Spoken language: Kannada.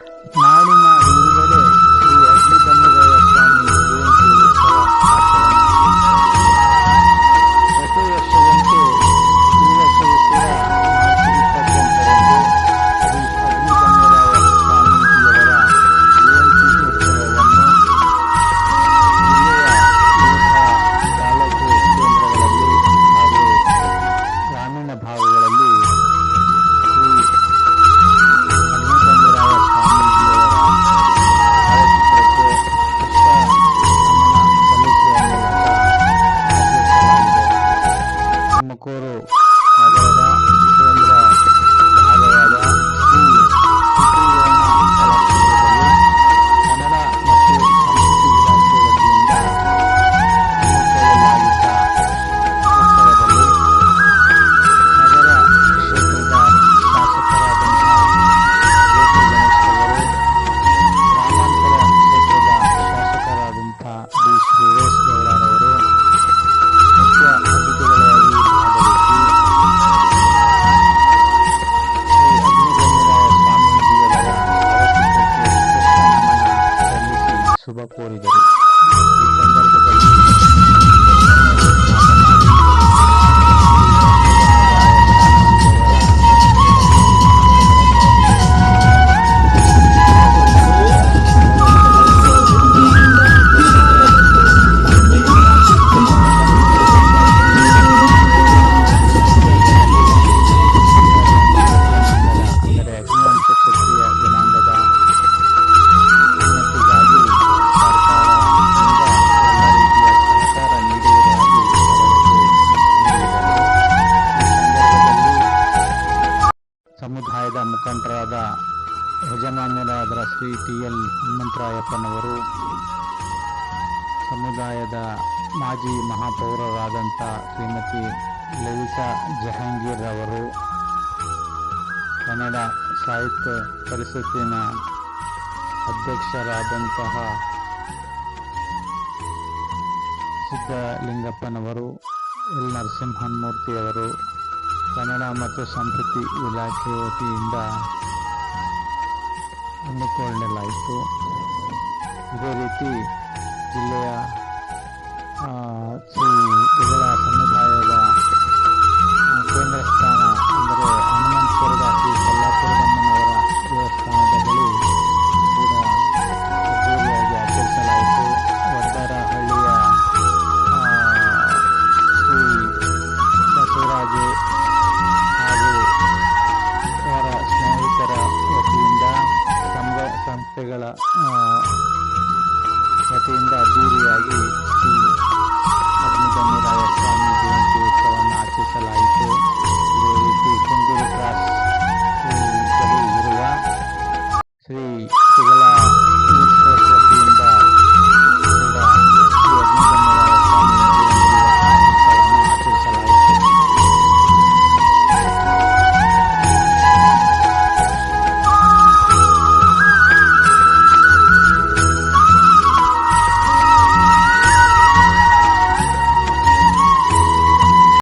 Nine, nine. 꼬리들. ಮುಖಂಡರಾದ ಯಜಮಾನ್ಯರಾದ ಶ್ರೀ ಟಿ ಎಲ್ ಹನುಮಂತರಾಯಪ್ಪನವರು, ಸಮುದಾಯದ ಮಾಜಿ ಮಹಾಪೌರರಾದಂಥ ಶ್ರೀಮತಿ ಲಲಿತಾ ಜಹಾಂಗೀರ್ ಅವರು, ಕನ್ನಡ ಸಾಹಿತ್ಯ ಪರಿಷತ್ತಿನ ಅಧ್ಯಕ್ಷರಾದಂತಹ ಸಿದ್ದಲಿಂಗಪ್ಪನವರು ಎಲ್ ನರಸಿಂಹನ್ಮೂರ್ತಿಯವರು ಕನ್ನಡ ಮತ್ತು ಸಂಸ್ಕೃತಿ ಇಲಾಖೆ ವತಿಯಿಂದ ಹಮ್ಮಿಕೊಳ್ಳಲಾಯಿತು ಇದೇ ರೀತಿ ಜಿಲ್ಲೆಯ ಶ್ರೀ ಸಂಸ್ಥೆಗಳ ವತಿಯಿಂದ ಅದ್ದೂರಿಯಾಗಿ